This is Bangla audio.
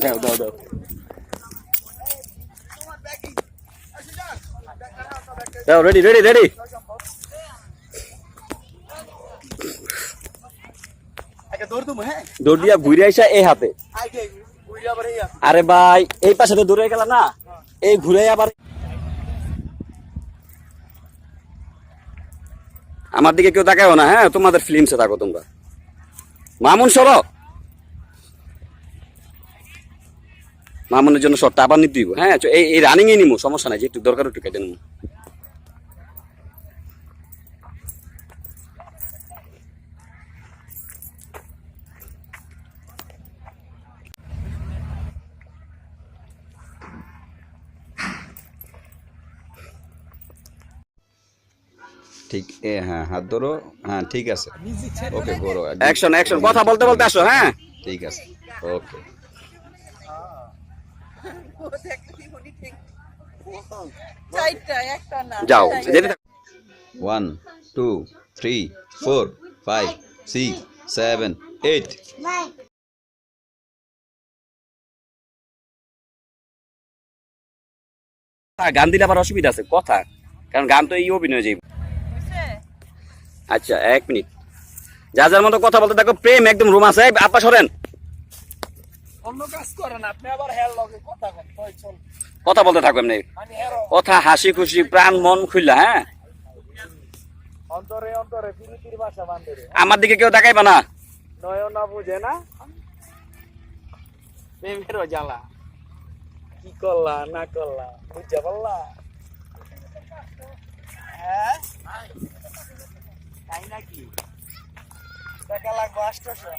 দাও দাও দাও দাও রেডি রেডি রেডি দৌড় হ্যাঁ দিয়া ঘুরে আইসা এই হাতে। আরে ভাই এই পাশে তো দৌড়ে গেল না? এই ঘুরে আবার আমার দিকে কেউ তাকাও না হ্যাঁ? তোমাদের ফিল্মসে থাকো তোমরা। মামুন, সর। মামুনের জন্য শর্টটা আবার নিতে দিব হ্যাঁ? এই রানিংয়ে নিমু, সমস্যা নাই যেটুকু দরকার একটু কেটে ঠিক এ হ্যাঁ হাত ধরো। হ্যাঁ ঠিক আছে। ওকে করো অ্যাকশন অ্যাকশন কথা বলতে বলতে আসো হ্যাঁ। ঠিক আছে ওকে। যাও one two three four five six seven eight. গান দিলে আবার অসুবিধা আছে কথা। কারণ গান তো এই অভিনয় যাইব? আচ্ছা এক মিনিট। যা যার মতো কথা বলতে থাকো প্রেম একদম রুম এই, আপা সরেন। কথা বলতে থাকো এমনি। মানে কথা হাসি খুশি প্রাণ মন খুললা হ্যাঁ? আমার দিকে কেউ তাকাইবা না। নয়ন বুঝে না? প্রেমেরও জ্বালা। কি করলা না করলা বুঝতে পারলা? হ্যাঁ? Mas ela gosta já.